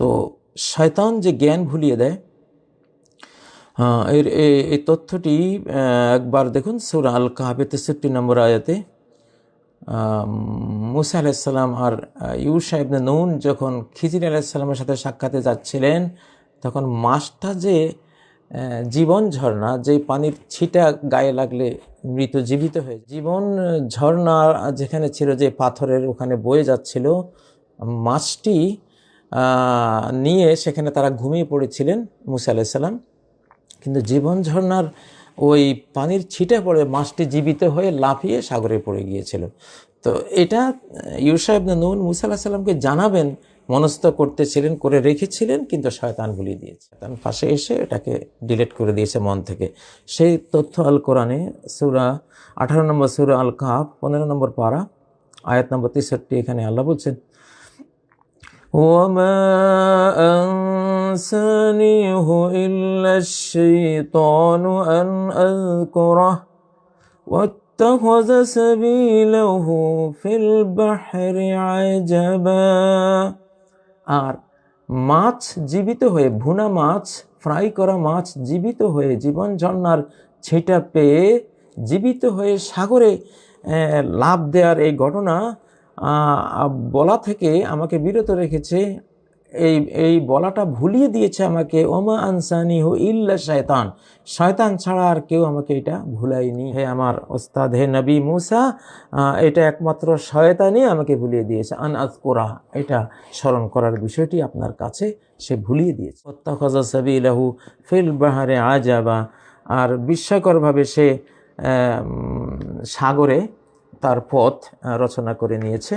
তো শয়তান যে জ্ঞান ভুলিয়ে দেয় হ্যাঁ এর এই তথ্যটি একবার দেখুন, সুর আল কাহাবে তেষট্টি নম্বর আয়াতে মুসা আলাইসাল্লাম আর ইউসা ইবনে নুন যখন খিজির আলাইসাল্লামের সাথে সাক্ষাতে যাচ্ছিলেন, তখন মাছটা যে জীবন ঝর্ণা যে পানির ছিটা গায়ে লাগলে মৃত জীবিত হয়ে, জীবন ঝর্ণা যেখানে ছিল, যে পাথরের ওখানে বয়ে যাচ্ছিল, মাছটি নিয়ে সেখানে তারা ঘুমিয়ে পড়েছিলেন মুসা আলাইসাল্লাম কিন্তু জীবন ঝর্ণার ওই পানির ছিটে পড়ে মাছটি জীবিত হয়ে লাফিয়ে সাগরে পড়ে গিয়েছিল। তো এটা ইউসা ইবনে নুন মুসা আলাহ সাল্লামকে জানাবেন, মনস্থ করতেছিলেন, করে রেখেছিলেন, কিন্তু শয়তান ভুলিয়ে দিয়েছে। তার পাশে এসে এটাকে ডিলিট করে দিয়েছে মন থেকে। সেই তথ্য আল কোরআনে সুরা আঠারো নম্বর সুরা আল কাহাব পনেরো নম্বর পাড়া আয়াত নম্বর তেষট্টি এখানে আল্লাহ বলছেন وما أنسانيه إلا الشيطان أن أذكره واتخذ سبيله في البحر عجبا আর মাছ জীবিত হয়ে ভুনা মাছ ফ্রাই করা মাছ জীবিত হয়ে জীবন ঝর্ণার ছিটা পেয়ে জীবিত হয়ে সাগরে আহ, লাভ দেওয়ার এই ঘটনা আহ, বলা থেকে আমাকে বিরত রেখেছে, এই এই বলাটা ভুলিয়ে দিয়েছে আমাকে, ওমা আনসানি হো ইল্লা শয়তান। শয়তান ছাড়া আর কেউ আমাকে এটা ভুলায়নি। হে আমার ওস্তাদ, হে নবী মুসা এটা একমাত্র শয়তানই আমাকে ভুলিয়ে দিয়েছে। আন আজকোরা এটা স্মরণ করার বিষয়টি আপনার কাছে সে ভুলিয়ে দিয়েছে। অত্যাখজা সাবিলাহু ফিল বাহারে আজাবা আর বিস্ময়করভাবে সে সাগরে তার পথ রচনা করে নিয়েছে।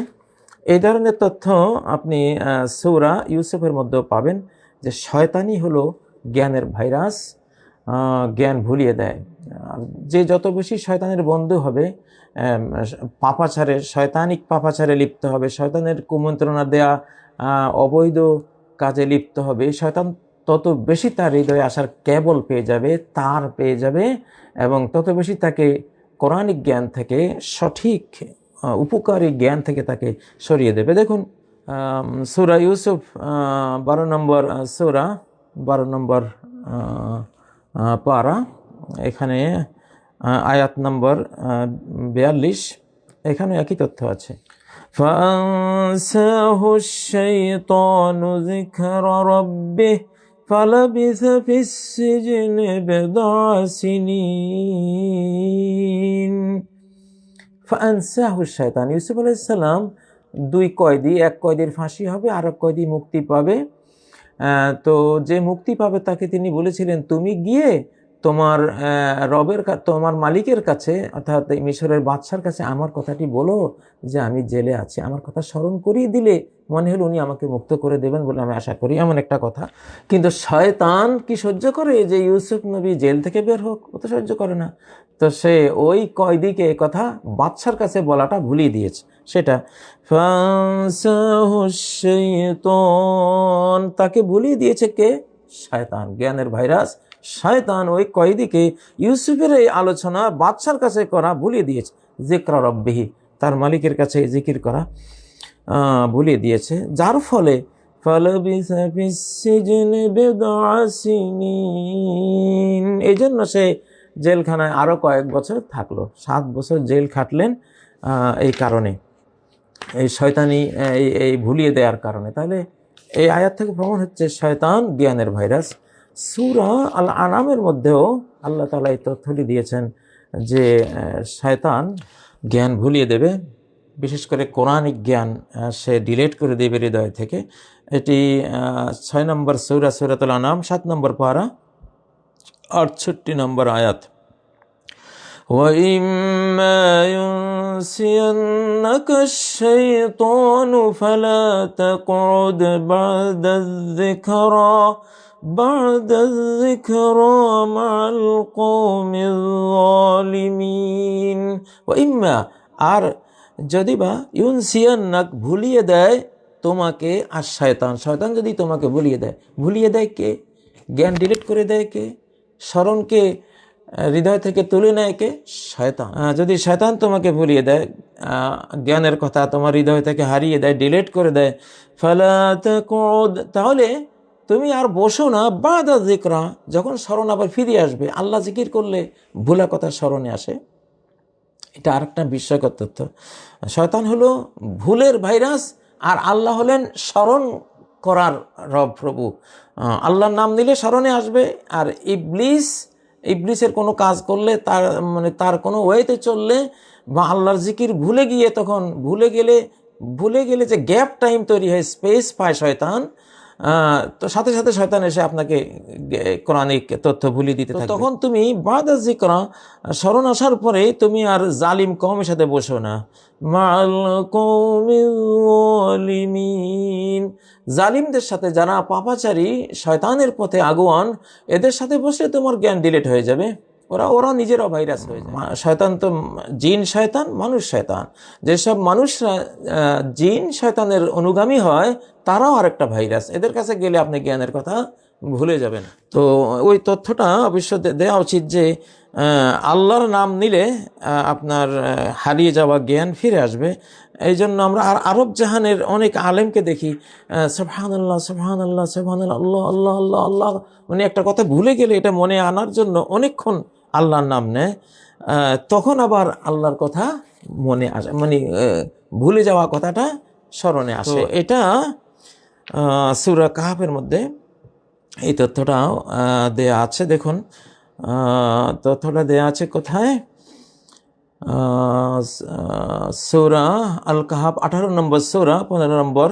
এই ধরনের তথ্য আপনি সূরা ইউসুফের মধ্যেও পাবেন যে শয়তানি হলো জ্ঞানের ভাইরাস জ্ঞান ভুলিয়ে দেয়। যে যত বেশি শয়তানের বন্ধু হবে পাপাচারে, শয়তানিক পাপাচারে লিপ্ত হবে, শয়তানের কুমন্ত্রণা দেয়া অবৈধ কাজে লিপ্ত হবে, শয়তান তত বেশি তার হৃদয়ে আসার কেবল পেয়ে যাবে, তার পেয়ে যাবে, এবং তত বেশি তাকে কোরআনিক জ্ঞান থেকে সঠিক আহ, উপকারী জ্ঞান থেকে তাকে সরিয়ে দেবে দেখুন আম, সূরা ইউসুফ আহ, বারো নম্বর আহ, সূরা বারো নম্বর আহ, আহ, পারা এখানে আহ, আয়াত নম্বর বিয়াল্লিশ এখানে একই তথ্য আছে فأنساه الشيطان ذكر ربه فلبث في السجن بضع سنين فأنساه الشيطان ইউসুফ আলাইহিস সালাম দুই কয়েদি এক কয়েদির ফাঁসি হবে আর এক কয়েদি মুক্তি পাবে আহ, তো যে মুক্তি পাবে তাকে তিনি বলেছিলেন তুমি গিয়ে তোমার রবের তোমার মালিকের কাছে, অর্থাৎ মিশরের বাদশার কাছে আমার কথাটি বলো যে আমি জেলে আছি। আমার কথা স্মরণ করিয়ে দিলে মনে হলো উনি আমাকে মুক্ত করে দেবেন বলে আমি আশা করি, এমন একটা কথা। কিন্তু শয়তান কি সহ্য করে যে ইউসুফ নবী জেল থেকে বের হোক? ও তো সহ্য করে না। তো সে ওই কয়দিকে কথা বাদশার কাছে বলাটা ভুলিয়ে দিয়েছে, সেটা তাকে ভুলিয়ে দিয়েছে কে? শয়তান। জ্ঞানের ভাইরাস শয়তান ওই কয়েদিকে ইউসুফের এই আলোচনা বাদশার কাছে করা ভুলিয়ে দিয়েছে। জেকরা রব্বিহি, তার মালিকের কাছে এই জিকির করা ভুলিয়ে দিয়েছে। যার ফলে এই জন্য সে জেলখানায় আরও কয়েক বছর থাকল। সাত বছর জেল খাটলেন এই কারণে। এই শয়তানি এই ভুলিয়ে দেওয়ার কারণে। তাহলে এই আয়াত থেকে প্রমাণ হচ্ছে শয়তান জ্ঞানের ভাইরাস। সুরা আল আনামের মধ্যেও আল্লাহ তালা এই তথ্যটি দিয়েছেন যে শায়তান জ্ঞান ভুলিয়ে দেবে। বিশেষ করে কোরআনিক জ্ঞান সে ডিলেট করে দেবে হৃদয় থেকে। এটি ছয় নম্বর সৌরা সৌরাতুল আনাম, সাত নম্বর পারা, আটষট্টি নম্বর আয়াত। وإما ينسينك الشيطان فلا تقعد بعد الذكرى بعد الذكرى مع القوم الظالمين وإما আর যদি বা ইউনসিয়ান্নাক ভুলিয়ে দেয় তোমাকে আর শয়তান শয়তান যদি তোমাকে ভুলিয়ে দেয় ভুলিয়ে দেয় কে জ্ঞান ডিলিট করে দেয় কে স্মরণকে হৃদয় থেকে তুলে নেয় কে? শয়তান। যদি শয়তান তোমাকে ভুলিয়ে দেয় জ্ঞানের কথা তোমার হৃদয় থেকে হারিয়ে দেয় ডিলেট করে দেয় ফালা তাকুদ তাহলে তুমি আর বসো না বাদা জিকরা যখন স্মরণ আবার ফিরে আসবে আল্লাহ জিকির করলে ভুলা কথা স্মরণে আসে। এটা আরেকটা বিস্ময়কর তথ্য। শয়তান হলো ভুলের ভাইরাস আর আল্লাহ হলেন স্মরণ করার রব প্রভু। আল্লাহর নাম নিলে স্মরণে আসবে আর ইবলিস ইবলিসের কোনো কাজ করলে তার মানে তার কোনো ওয়েতে চললে বা আল্লাহর জিকির ভুলে গিয়ে তখন, ভুলে গেলে ভুলে গেলে যে গ্যাপ টাইম তৈরি হয় স্পেস পায় শয়তান তো সাথে সাথে শয়তান এসে আপনাকে কোরআনিক তথ্য ভুলিয়ে দিতে থাকে তখন তুমি বাদা জিকরা স্মরণ আসার পরে তুমি আর জালিম কমের সাথে বসো না। মাল কৌমিন জালিমদের সাথে যারা পাপাচারী শয়তানের পথে আগুয়ান এদের সাথে বসলে তোমার জ্ঞান ডিলেট হয়ে যাবে। ওরা ওরা নিজেরা ভাইরাস হয়ে যায়। শয়তান তো জিন শয়তান মানুষ শয়তান। যেসব মানুষরা জিন শয়তানের অনুগামী হয় তারাও আরেকটা ভাইরাস এদের কাছে গেলে আপনি জ্ঞানের কথা ভুলে যাবেন। তো ওই তথ্যটা অবশ্য দেওয়া উচিত যে আল্লাহর নাম নিলে আপনার হারিয়ে যাওয়া জ্ঞান ফিরে আসবে। এই জন্য আমরা আর আরব জাহানের অনেক আলেমকে দেখি সবহান আল্লাহ সবহান আল্লাহ সবহান আল্লাহ আল্লাহ আল্লাহ আল্লাহ। মানে একটা কথা ভুলে গেলে এটা মনে আনার জন্য অনেকক্ষণ আল্লাহর নাম নেয়। তখন আবার আল্লাহর কথা মনে আসে মানে ভুলে যাওয়া কথাটা স্মরণে আসে। এটা সুরা কাহাবের মধ্যে এই তথ্যটা দেয়া আছে। দেখুন তথ্যটা দেয়া আছে কোথায়? সৌরা আল কাহাব আঠারো নম্বর সৌরা, পনেরো নম্বর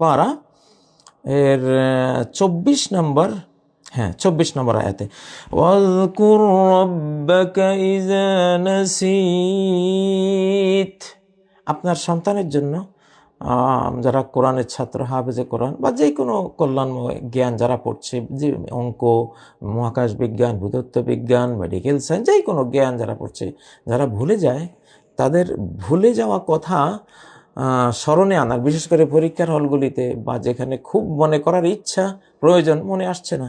পারা। এর চব্বিশ নম্বর হ্যাঁ চব্বিশ নম্বর আয়াতে। আপনার সন্তানের জন্য যারা কোরআনের ছাত্র, হাফেজে কোরআন বা যে কোনো কল্যাণময় জ্ঞান যারা পড়ছে, যে অঙ্ক, মহাকাশ বিজ্ঞান, ভূতত্ত্ব বিজ্ঞান মেডিকেল সায়েন্স যে কোনো জ্ঞান যারা পড়ছে, যারা ভুলে যায়, তাদের ভুলে যাওয়া কথা স্মরণে আনার, বিশেষ করে পরীক্ষার হলগুলিতে বা যেখানে খুব মনে করার ইচ্ছা, প্রয়োজন, মনে আসছে না,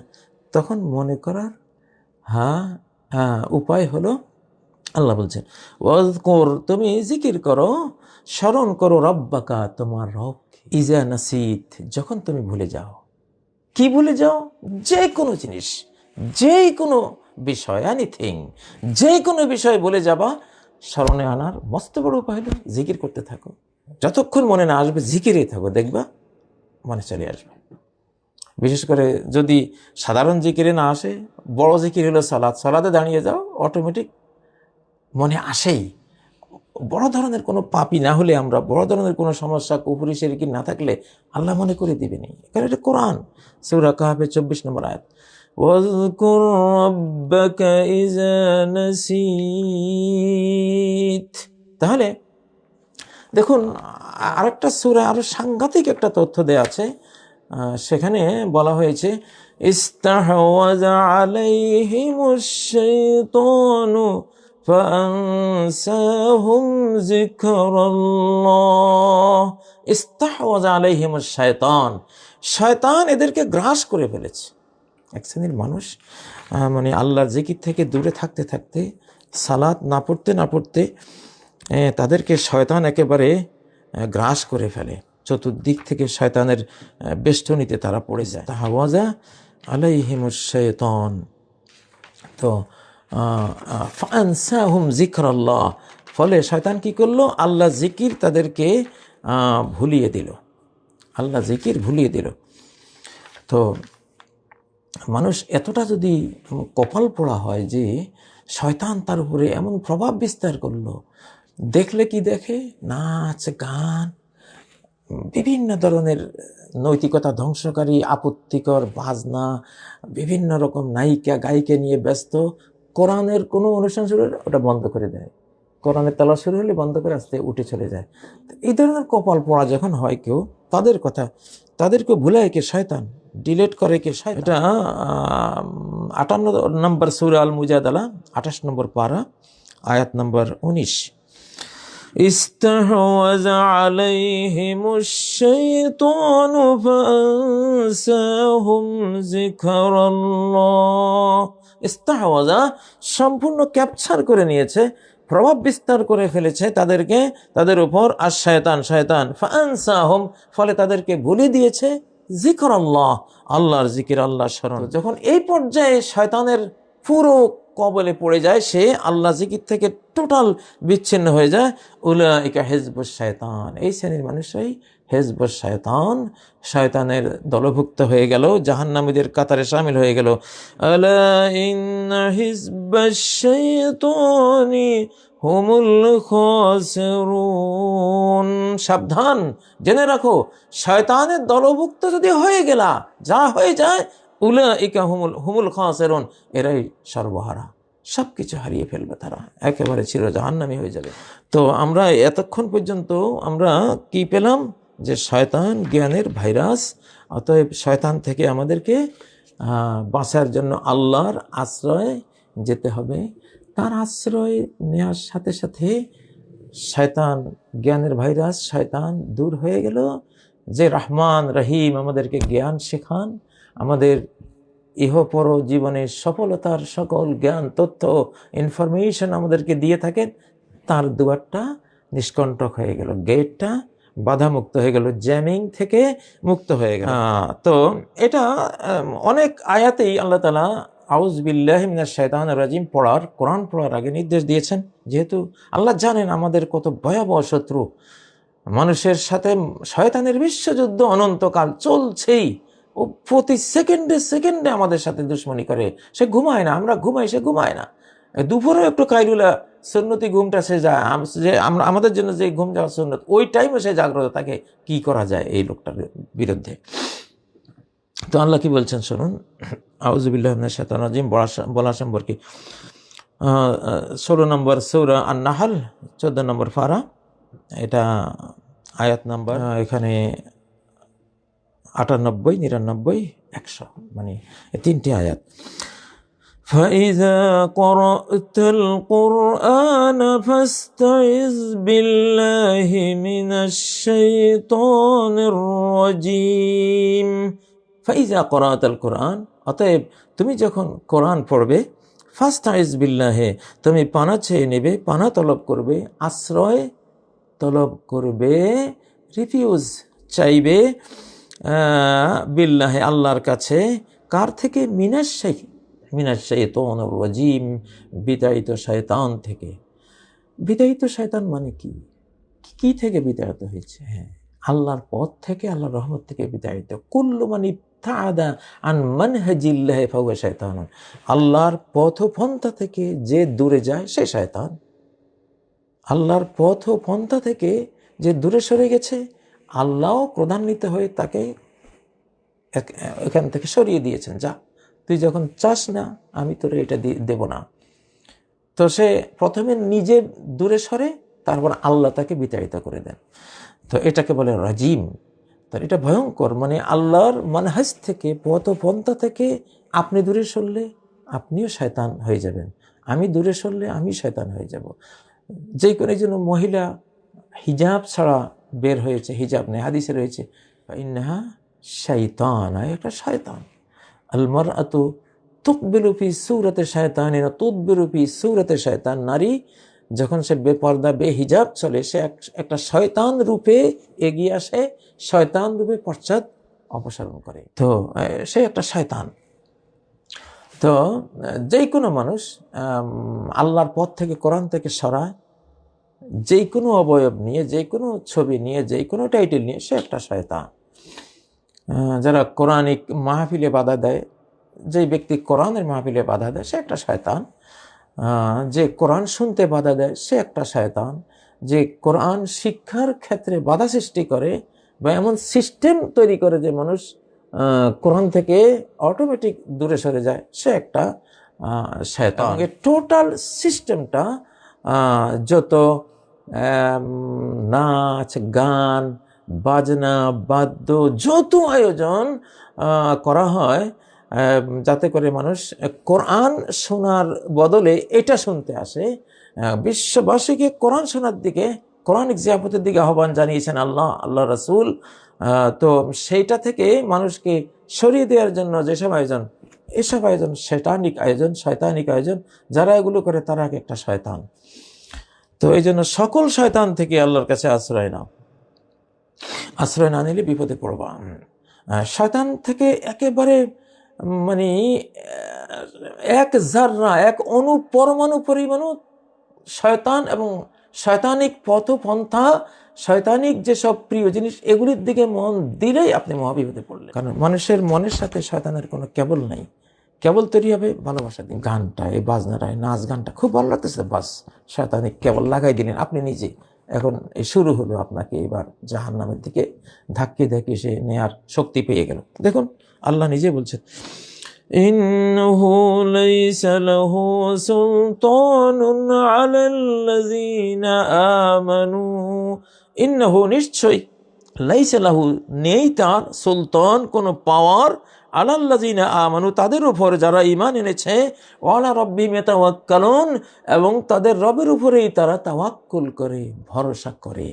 তখন মনে করার হ্যাঁ হ্যাঁ উপায় হলো, আল্লাহ বলছেন ওয়াজকুর তুমি জিকির করো স্মরণ করো রব্বাকা তোমার রব। ইজা নাসিত, যখন তুমি ভুলে যাও। কি ভুলে যাও? যে কোনো জিনিস যে কোনো বিষয় এনিথিং যে কোনো বিষয় বলে যাবা, স্মরণে আনার মস্ত বড় উপায় হলো জিকির করতে থাকো। যতক্ষণ মনে না আসবে জিকিরে থাকো, দেখবা মনে চলে আসবে। বিশেষ করে যদি সাধারণ জিকিরে না আসে, বড় জিকির হলো সালাদ, সালাদে দাঁড়িয়ে যাও অটোমেটিক মনে আসেই বড় ধরনের কোনো পাপি না হলে আমরা বড় ধরনের কোনো সমস্যা কুপুরি সেরিকি না থাকলে আল্লাহ মনে করে দিবেনি কারণ এটা কোরআন সৌরা কাহাবে চব্বিশ নম্বর আয়াত واذكر ربك إذا نسيت তাহলে দেখুন আরেকটা সুরা আরো সাংঘাতিক একটা তথ্য দেয়া আছে আহ, সেখানে বলা হয়েছে ইস্তাহওয়াজ আলাইহিমুশ শাইতানু فأنساهم ذكر الله استحوذ عليهم الشيطان শয়তান এদেরকে গ্রাস করে ফেলেছে এক শ্রেণীর মানুষ আহ, মানে আল্লাহর জিকির থেকে দূরে থাকতে থাকতে সালাত না পড়তে না পড়তে এ, তাদেরকে শয়তান একেবারে আহ, গ্রাস করে ফেলে চতুর্দিক থেকে শয়তানের আহ, বেষ্টনীতে তারা পড়ে যায় তাহাওয়াজা আলাইহিমুশ শয়তান তো ফানসাহুম ফলে শয়তান কি করল? আল্লাহ জিকির তাদেরকে ভুলিয়ে দিল। আল্লাহ জিকির ভুলিয়ে দিল। তো মানুষ এতটা যদি কপাল পোড়া হয় যে শয়তান তার উপরে এমন প্রভাব বিস্তার করল, দেখলে কি দেখে? নাচ, গান, বিভিন্ন ধরনের নৈতিকতা ধ্বংসকারী, আপত্তিকর বাজনা, বিভিন্ন রকম নায়িকা, গায়িকা নিয়ে ব্যস্ত কোরআনের কোনো অনুষ্ঠান শুরু হলে ওটা বন্ধ করে দেয় কোরআনের তালা শুরু হলে বন্ধ করে আসতে উঠে চলে যায় তো এই ধরনের কপাল পড়া যখন হয় কেউ তাদের কথা তাদেরকে ভুলায় কে শয়তান ডিলেট করে কে শয়তান এটা আটান্ন নম্বর সুরা আল মুজাদালা আঠাশ নম্বর পারা আয়াত নম্বর উনিশ استحوذ عليهم الشيطان فأنساهم ذكر الله ইস্তাহওয়াজা সম্পূর্ণ ক্যাপচার করে নিয়েছে প্রভাব বিস্তার করে ফেলেছে তাদেরকে তাদের উপর আর শয়তান শয়তান ফানসাহম ফলে তাদেরকে ভুলে দিয়েছে জিকর আল্লাহ আল্লাহর জিকির আল্লাহ স্মরণ। যখন এই পর্যায়ে শয়তানের পুরো কবলে পড়ে যায় সে আল্লাহ জিকির থেকে টোটাল বিচ্ছিন্ন হয়ে যায় উলাইকা হেজবুস শয়তান এই শ্রেণির মানুষই হেজবুস শয়তান। শয়তানের দলভুক্ত হয়ে গেল, জাহান্নামীদের কাতারে সামিল হয়ে গেল। সাবধান, জেনে রাখো, শয়তানের দলভুক্ত যদি হয়ে গেলা, যা হয়ে যায়, উলাইকা হুমুল হুমুল খাসিরুন। এরাই সর্বহারা। সব কিছু হারিয়ে ফেলবে তারা, একেবারে চির জাহান্নামী হয়ে যাবে। তো আমরা এতক্ষণ পর্যন্ত আমরা কি পেলাম? যে শয়তান জ্ঞানের ভাইরাস, অতএব শয়তান থেকে আমাদেরকে বাঁচার জন্য আল্লাহর আশ্রয় যেতে হবে। তার আশ্রয় নেওয়ার সাথে সাথে শয়তান জ্ঞানের ভাইরাস, শয়তান দূর হয়ে গেল। যে রহমান রহিম আমাদেরকে জ্ঞান শেখান, আমাদের ইহপর জীবনের সফলতার সকল জ্ঞান, তথ্য, ইনফরমেশন আমাদেরকে দিয়ে থাকেন, তার দুয়ারটা নিষ্কণ্টক হয়ে গেল, গেটটা বাধামুক্ত হয়ে গেল জ্যামিং থেকে মুক্ত হয়ে গেল। আহ, তো এটা অনেক আয়াতেই আল্লাহ তালা আউজ বিল্লাহিমিনা শৈতান রাজিম পড়ার কোরআন পড়ার আগে নির্দেশ দিয়েছেন। যেহেতু আল্লাহ জানেন আমাদের কত ভয়াবহ শত্রু। মানুষের সাথে শয়তানের বিশ্বযুদ্ধ অনন্তকাল চলছেই। ও প্রতি সেকেন্ডে সেকেন্ডে আমাদের সাথে দুশ্মনী করে। সে ঘুমায় না আমরা ঘুমাই সে ঘুমায় না। দুপুরেও একটু কাইলুলা সুন্নতি ঘুমটা সে আম- যে আমরা আমাদের জন্য যে ঘুম যাওয়া সুন্নত ওই টাইমে সে জাগ্রত তাকে কি করা যায় এই লোকটার বিরুদ্ধে। তো আল্লাহ কি বলছেন শুনুন আউজুবিল্লাহ শাতান বলা- সম্পর্কে। ষোলো নম্বর সৌরা আর নাহাল চোদ্দ নম্বর ফারা এটা আয়াত নাম্বার আহ, এখানে আটানব্বই নিরানব্বই একশো মানে তিনটি আয়াত। فإذا قرأت القرآن فاستعذ بالله من الشيطان الرجيم ফাইজা করাতাল কোরআন অতএব তুমি যখন কোরআন পড়বে ফার্স্ট আইজ বিল্লাহে তুমি পানা চেয়ে নেবে পানা তলব করবে আশ্রয় তলব করবে রিফিউজ চাইবে আহ, বিল্লাহে আল্লাহর কাছে কার থেকে মিনাশাই মিনাশাই তোন রাজিম, বিতাড়িত শয়তান থেকে। বিতাড়িত শয়তান মানে কি? কি থেকে বিতাড়িত হয়েছে? হ্যাঁ আল্লাহর পথ থেকে, আল্লাহর রহমত থেকে বিতাড়িত। কুল্লু মানে তাদা আন ফাহুয়া শয়তান আল্লাহর পথ পন্থা থেকে যে দূরে যায়, সে শয়তান আল্লাহর পথ ও পন্থা থেকে যে দূরে সরে গেছে, আল্লাহও ক্রধান্বিত হয়ে তাকে এখান থেকে সরিয়ে দিয়েছেন। যা তুই যখন চাস না, আমি তোরে এটা দেব না। তো সে প্রথমে নিজে দূরে সরে, তারপর আল্লাহ তাকে বিতাড়িত করে দেন। তো এটাকে বলে রাজিম। তো এটা ভয়ঙ্কর মানে আল্লাহর মানহাজ থেকে পথ পন্থা থেকে আপনি দূরে সরলে আপনিও শয়তান হয়ে যাবেন। আমি দূরে সরলে আমি শয়তান হয়ে যাব। যে কোনো জন্য মহিলা হিজাব ছাড়া বের হয়েছে, হিজাব নেই, হাদিসে রয়েছে ইন্নাহা শৈতান একটা শয়তান। আলমার আত তুকবিরুপি সুরতে শয়তানি না তুকবিরুপি সুরতে শয়তান নারী যখন সে বেপর্দা, বেহিজাব চলে, সে এক- একটা শয়তান রূপে এগিয়ে আসে, শয়তান রূপে পশ্চাৎ অপসারণ করে। তো সে একটা শয়তান। তো, যে কোনো মানুষ আল্লাহর পথ থেকে, কোরআন থেকে সরায় যে কোনো অবয়ব নিয়ে, যে কোনো ছবি নিয়ে, যে কোনো টাইটেল নিয়ে, সে একটা শয়তান। যারা কোরআনিক মাহফিলে বাধা দেয় যে ব্যক্তি কোরআনের মাহফিলে বাধা দেয় সে একটা শয়তান। যে কোরআন শুনতে বাধা দেয় সে একটা শয়তান। যে কোরআন শিক্ষার ক্ষেত্রে বাধা সৃষ্টি করে বা এমন সিস্টেম তৈরি করে যে মানুষ কোরআন থেকে অটোমেটিক দূরে সরে যায় সে একটা শয়তান। টোটাল সিস্টেমটা যত নাচ গান বাজনা, বাদ্য, যত আয়োজন করা হয় যাতে করে মানুষ কোরআন শোনার বদলে এটা শুনতে আসে। বিশ্ববাসীকে কোরআন শোনার দিকে, কোরআনিক জিয়াফতের দিকে আহ্বান জানিয়েছেন আল্লাহ আল্লাহ রসুল। তো সেইটা থেকে মানুষকে সরিয়ে দেওয়ার জন্য যেসব আয়োজন, এসব আয়োজন শয়তানিক আয়োজন শয়তানিক আয়োজন, যারা এগুলো করে তারা এক একটা শয়তান। তো এই জন্য সকল শয়তান থেকে আল্লাহর কাছে আশ্রয় নাও। আশ্রয় না নিলে বিপদে পড়বা। শয়তান থেকে একেবারে মানে এক জাররা এক অণু পরমাণু পরিমাণু শয়তান এবং শয়তানিক পথপন্থা শয়তানিক যেসব প্রিয় জিনিস এগুলির দিকে মন দিলেই আপনি মহাবিপদে পড়লেন। কারণ মানুষের মনের সাথে শয়তানের কোনো কেবল নাই। কেবল তৈরি হবে ভালোবাসা দিন গানটা এই বাজনাটা নাচ গানটা খুব ভালো লাগতেছে বাস। শয়তানিক কেবল লাগাই দিলেন আপনি নিজে। এখন এই শুরু হলো আপনাকে এবার জাহান নামের দিকে ধাক্কে ধাক্কে সে নেয়ার শক্তি পেয়ে গেল দেখুন আল্লাহ নিজে বলছেন إنه ليس له سلطان على الذين آمنوا إنه নিশ্চয় লাইস লাহু নেই তার সুলতান কোনো পাওয়ার আলাল্লাজিনা আমানু, তাদের উপর যারা ইমান এনেছে, ওয়ালা রব্বি মেতাওয়াক্কালুন এবং তাদের রবের উপরেই তারা তাওয়াক্কুল করে, ভরসা করে।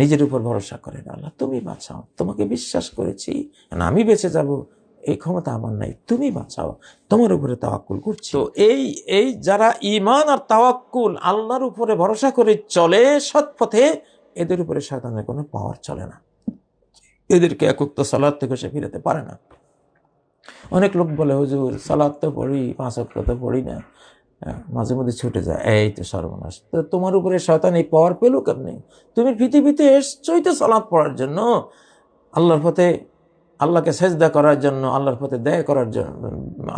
নিজের উপর ভরসা করে না, আল্লাহ, তুমি বাঁচাও, তোমাকে বিশ্বাস করেছি, না, আমি বেঁচে যাব, এই ক্ষমতা আমার নাই, তুমি বাঁচাও, তোমার উপরে তাওয়াক্কুল করছি। তো এই এই যারা ইমান আর তাওয়াক্কুল আল্লাহর উপরে ভরসা করে চলে সৎ পথে, এদের উপরে শয়তানের কোনো পাওয়ার চলে না। এদেরকে একুক্ত সালাদ থেকে সে ফিরাতে পারে না। অনেক লোক বলে, হুজুর সালাদ তো পড়ি, পাঁচ তো পড়ি না। মাঝে মধ্যে ছুটে যায়, এই তো সর্বনাশ, তো তোমার উপরে শয়তান এই পাওয়ার পেল কেমনি? তুমি পৃথিবীতে এসছই তো সালাদ পড়ার জন্য। আল্লাহর পথে আল্লাহকে সেজদা করার জন্য, আল্লাহর পথে দেয় করার জন্য,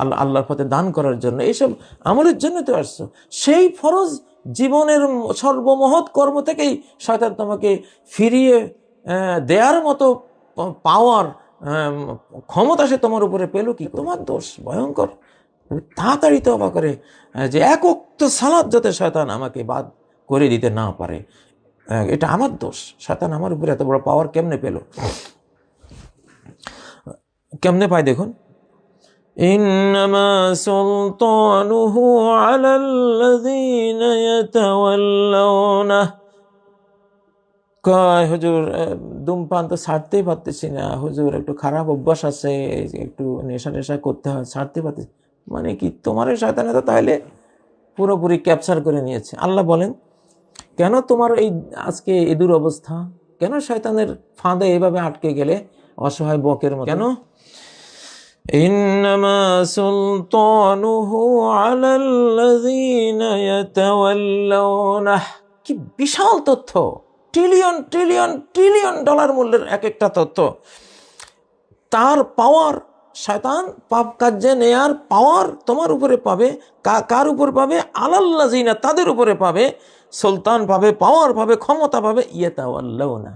আল্লাহ, আল্লাহর পথে দান করার জন্য, এইসব আমলের জন্য তো আসছো। সেই ফরজ জীবনের সর্বমহৎ কর্ম থেকেই শয়তান তোমাকে ফিরিয়ে দেয়ার মতো পাওয়ার ক্ষমতা সে তোমার উপরে পেল কি তোমার দোষ ভয়ঙ্কর। তাড়াতাড়ি তো অবা করে যে একক্ত সালাদ যাতে শয়তান আমাকে বাদ করে দিতে না পারে এটা আমার দোষ। শয়তান আমার উপরে এত বড় পাওয়ার কেমনে পেল? কেমনে পায় দেখুন? ইন্নামা সুলতানুহু আলাল্লাযীনা ইয়াতাওয়াল্লাউনা কয় হুজুর আহ, ধূমপান তো ছাড়তেই পারতেছি না হুজুর একটু খারাপ অভ্যাস আছে একটু নেশা টেশা করতে হয় ছাড়তে পারতেছি মানে কি তোমার এই শয়তানে তো তাহলে পুরোপুরি ক্যাপচার করে নিয়েছে আল্লাহ বলেন কেন তোমার এই আজকে এই অবস্থা কেন শয়তানের ফাঁদে এভাবে আটকে গেলে অসহায় বকের মতো কেন إنما سلطانه على الذين يتولونه কি বিশাল তথ্য ট্রিলিয়ন ট্রিলিয়ন ট্রিলিয়ন ডলার মূল্যের এক একটা তথ্য তার পাওয়ার শয়তান পাপ কার্যে নেয়ার পাওয়ার তোমার উপরে পাবে কার উপর পাবে? আলাল্লা জিনা তাদের উপরে পাবে। সুলতান পাবে পাওয়ার পাবে, ক্ষমতা পাবে। ইয়েতাওয়াল্লাও না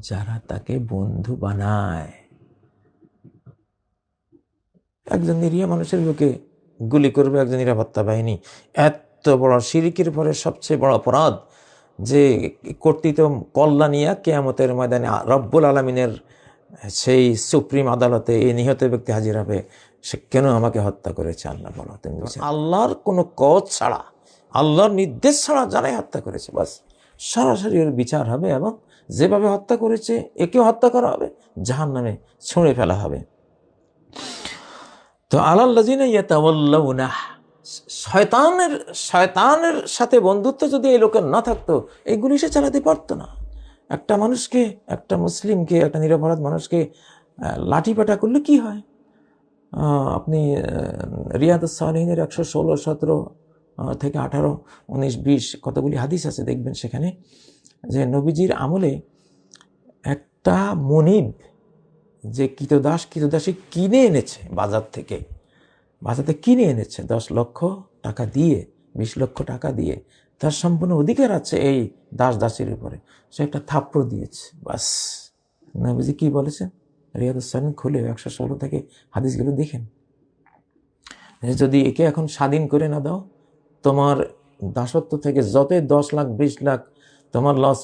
যারা তাকে বন্ধু বানায়। একজন নিরীহ মানুষের বুকে গুলি করবে একজন নিরাপত্তা বাহিনী। এত বড় শিরিকের পরে সবচেয়ে বড় অপরাধ যে কর্তৃত কল্যাণিয়া কেয়ামতের ময়দানে রব্বুল আলমিনের সেই সুপ্রিম আদালতে এই নিহত ব্যক্তি হাজির হবে, সে কেন আমাকে হত্যা করেছে? আল্লাহ বলো, তুমি আল্লাহর কোনো কজ ছাড়া, আল্লাহর নির্দেশ ছাড়া যারাই হত্যা করেছে, বাস সরাসরি ওর বিচার হবে এবং যেভাবে হত্যা করেছে একেও হত্যা করা হবে জাহান নামে ছুঁড়ে ফেলা হবে। তো আলাল্লাজিনা ইয়াতাওয়াল্লাউনা শয়তানের শয়তানের সাথে বন্ধুত্ব যদি এই লোকের না থাকতো এইগুলি সে চালাতে পারতো না। একটা মানুষকে একটা মুসলিমকে একটা নিরপরাধ মানুষকে আহ, লাঠিপাটা করলে কি হয়? আপনি রিয়াদ সালহিনের একশো ষোলো সতেরো থেকে আঠারো উনিশ বিশ কতগুলি হাদিস আছে দেখবেন সেখানে যে নবীজির আমলে একটা মনিব যে কৃতদাস কৃতদাসী কিনে এনেছে বাজার থেকে। থেকে কিনে এনেছে দশ লক্ষ টাকা দিয়ে, বিশ লক্ষ টাকা দিয়ে। তার সম্পূর্ণ অধিকার আছে এই দাস দাসের উপরে। সে একটা থাপ্পড় দিয়েছে, বাস। নবীজি কি বলেছেন? রিয়াদুসান খুলে একশো ষোলো থেকে হাদিসগুলো দেখেন। যদি একে এখন স্বাধীন করে না দাও, তোমার দাসত্ব থেকে যতই দশ লাখ, বিশ লাখ তোমার লস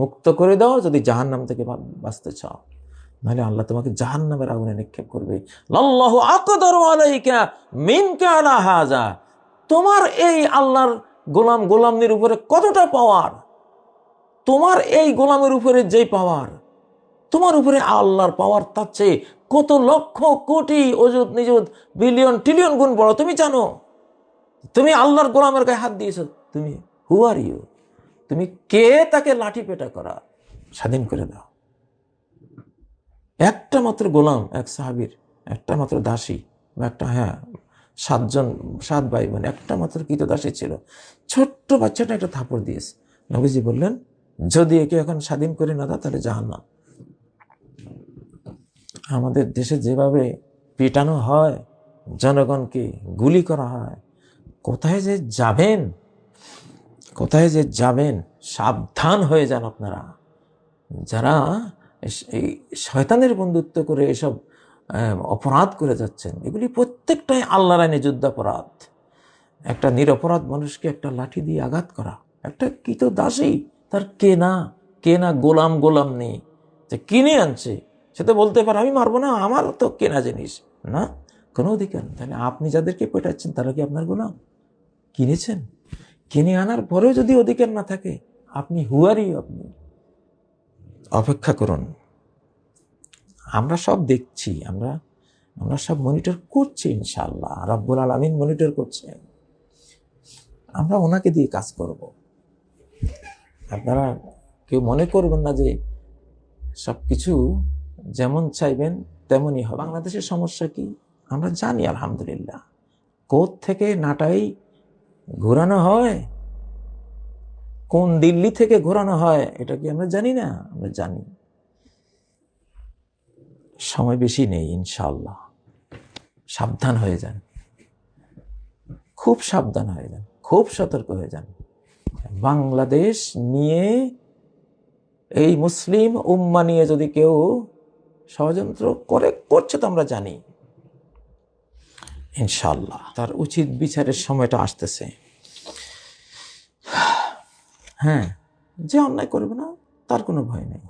মুক্ত করে দাও, যদি জাহান্নাম থেকে বাঁচতে চাও। নাহলে আল্লাহ তোমাকে জাহান্নামের আগুনে নিক্ষেপ করবে। লাল্লাহু আকদারু আলাইকা মিনকা আলা হাজা। তোমার এই আল্লাহর গোলাম গোলামদের উপরে কতটা পাওয়ার তোমার এই গোলামের উপরে যেই পাওয়ার তোমার উপরে আল্লাহর পাওয়ার তার চেয়ে কত লক্ষ কোটি অজুত নিজুত বিলিয়ন ট্রিলিয়ন গুণ বড়, তুমি জানো? তুমি আল্লাহর গোলামের গায়ে হাত দিয়েছ। তুমি হু আর ইউ তুমি কে তাকে লাঠি পেটা করা? স্বাধীন করে দাও। একটা মাত্র গোলাম, এক সাহাবির, একটা মাত্র দাসী বা একটা হ্যাঁ সাতজন, সাত ভাই বোন, একটা মাত্র কৃত দাসী ছিল। ছোট্ট বাচ্চাটা একটা থাপড় দিয়েছে। নবীজি বললেন, যদি একে এখন স্বাধীন করে না দাও, তাহলে জাহান্নাম। আমাদের দেশে যেভাবে পেটানো হয়, জনগণকে গুলি করা হয়, কোথায় যে যাবেন? কোথায় যে যাবেন? সাবধান হয়ে যান আপনারা। যারা এই শয়তানের বন্ধুত্ব করে এসব অপরাধ করে যাচ্ছেন। এগুলি প্রত্যেকটাই আল্লাহর আইনে যুদ্ধাপরাধ। একটা নিরপরাধ মানুষকে একটা লাঠি দিয়ে আঘাত করা। একটা কি তো দাসী, তার কেনা কেনা গোলাম গোলাম নেই, যে কিনে আনছে। সে তো বলতে পারে, আমি মারবো না, আমার তো কেনা জিনিস। না, কোনো অধিকার তাহলে আপনি যাদেরকে পেটাচ্ছেন, তারা কি আপনার গোলাম? কিনেছেন? কিনে আনার পরেও যদি অধিকার না থাকে, আপনি হুয়ারি আপনি? অপেক্ষা করুন। আমরা সব দেখছি, আমরা আমরা সব মনিটর করছি ইনশাল্লাহ রব্বুল আলমিন মনিটর করছেন আমরা ওনাকে দিয়ে কাজ করব। আপনারা কেউ মনে করবেন না যে সব কিছু যেমন চাইবেন তেমনই হবে। বাংলাদেশের সমস্যা কি? আমরা জানি আলহামদুলিল্লাহ। কোথ থেকে নাটাই ঘোরানো হয়? কোন দিল্লি থেকে ঘোরানো হয়, এটা কি আমরা জানি না? আমরা জানি। সময় বেশি নেই ইনশাল্লাহ সাবধান হয়ে যান। খুব সাবধান হয়ে যান, খুব সতর্ক হয়ে যান। বাংলাদেশ নিয়ে এই মুসলিম উম্মা নিয়ে যদি কেউ ষড়যন্ত্র করে, করছে তো আমরা জানি। ইনশাল্লাহ তার উচিত বিচারের সময়টা আসতেছে। হ্যাঁ। যে অন্যায় করবে না, তার কোনো ভয় নেই।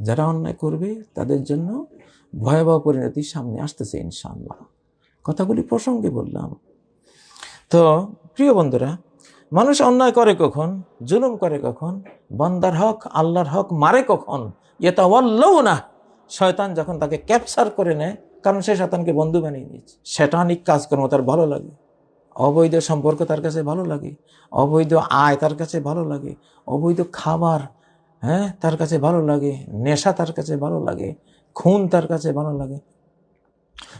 যারা অন্যায় করবে, তাদের জন্য ভয়াবহ পরিণতি সামনে আসতেছে, ইনশাআল্লাহ। কথাগুলি প্রসঙ্গে বললাম। তো, প্রিয় বন্ধুরা, মানুষ অন্যায় করে কখন? জুলুম করে কখন? বন্দার হক, আল্লাহর হক মারে কখন? এটা ওয়াল্লও না শয়তান যখন তাকে ক্যাপচার করে নেয়, কারণ সে শয়তানকে বন্ধু বানিয়ে নিয়েছে। সেটানিক কাজকর্ম, তার ভালো লাগে। অবৈধ সম্পর্ক তার কাছে ভালো লাগে, অবৈধ আয় তার কাছে ভালো লাগে, অবৈধ খাবার হ্যাঁ তার কাছে ভালো লাগে, নেশা তার কাছে ভালো লাগে, খুন তার কাছে ভালো লাগে।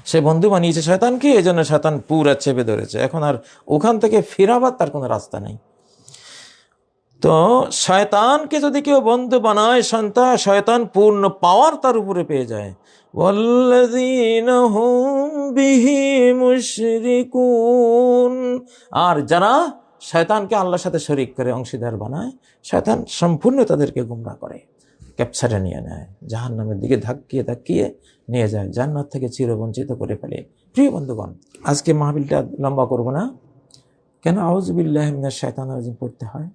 সে বন্ধু বানিয়েছে, শয়তানকে? এই জন্য শয়তান পুরা চেপে ধরেছে। এখন আর ওখান থেকে ফেরাবার তার কোনো রাস্তা নেই। তো শয়তানকে যদি কেউ বন্ধু বানায় সন্তা শয়তান পূর্ণ পাওয়ার তার উপরে পেয়ে যায়। আর যারা শয়তানকে আল্লাহর সাথে শরিক করে, অংশীদার বানায়, শয়তান সম্পূর্ণ তাদেরকে গুমরা করে ক্যাপচারে নিয়ে নেয় জাহান নামের দিকে ধাক্কিয়ে ধাক্কিয়ে নিয়ে যায়, জান্নাত থেকে চিরবঞ্চিত করে ফেলে। প্রিয় বন্ধুগণ, আজকে মাহবিলটা লম্বা করব না। কেন? আউজবিল্লাহমিনা শয়তান পড়তে হয়।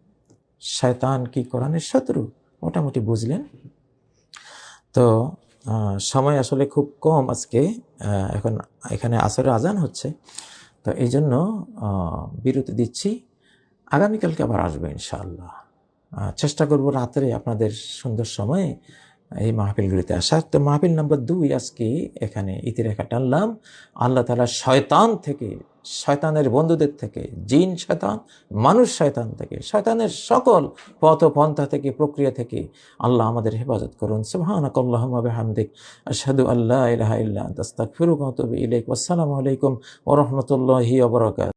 শয়তান কি কোরআনের শত্রু? মোটামুটি বুঝলেন। তো সময় আসলে খুব কম আজকে এখন এখানে আসরে আজান হচ্ছে। তো এই জন্য বিরতি দিচ্ছি। আগামীকালকে আবার আসবে ইনশাআল্লাহ। চেষ্টা করব রাত্রে আপনাদের সুন্দর সময়ে এই মাহফিলগুলিতে আসার। তো মাহফিল নাম্বার দুই আজকে এখানে ইতিরেখা টানলাম। আল্লাহ তালা শয়তান থেকে শয়তানের বন্ধুদের থেকে, জিন শয়তান, মানুষ শয়তান থেকে, শয়তানের সকল পথ পন্থা থেকে, প্রক্রিয়া থেকে আল্লাহ আমাদের হেফাজত করুন। সুবহানাকাল্লাহুম্মা বিহামদিক, আশহাদু আল্লা ইলাহা ইল্লা ওয়া আতুবু ইলাইক। ওয়াসসালামু আলাইকুম ও রাহমাতুল্লাহি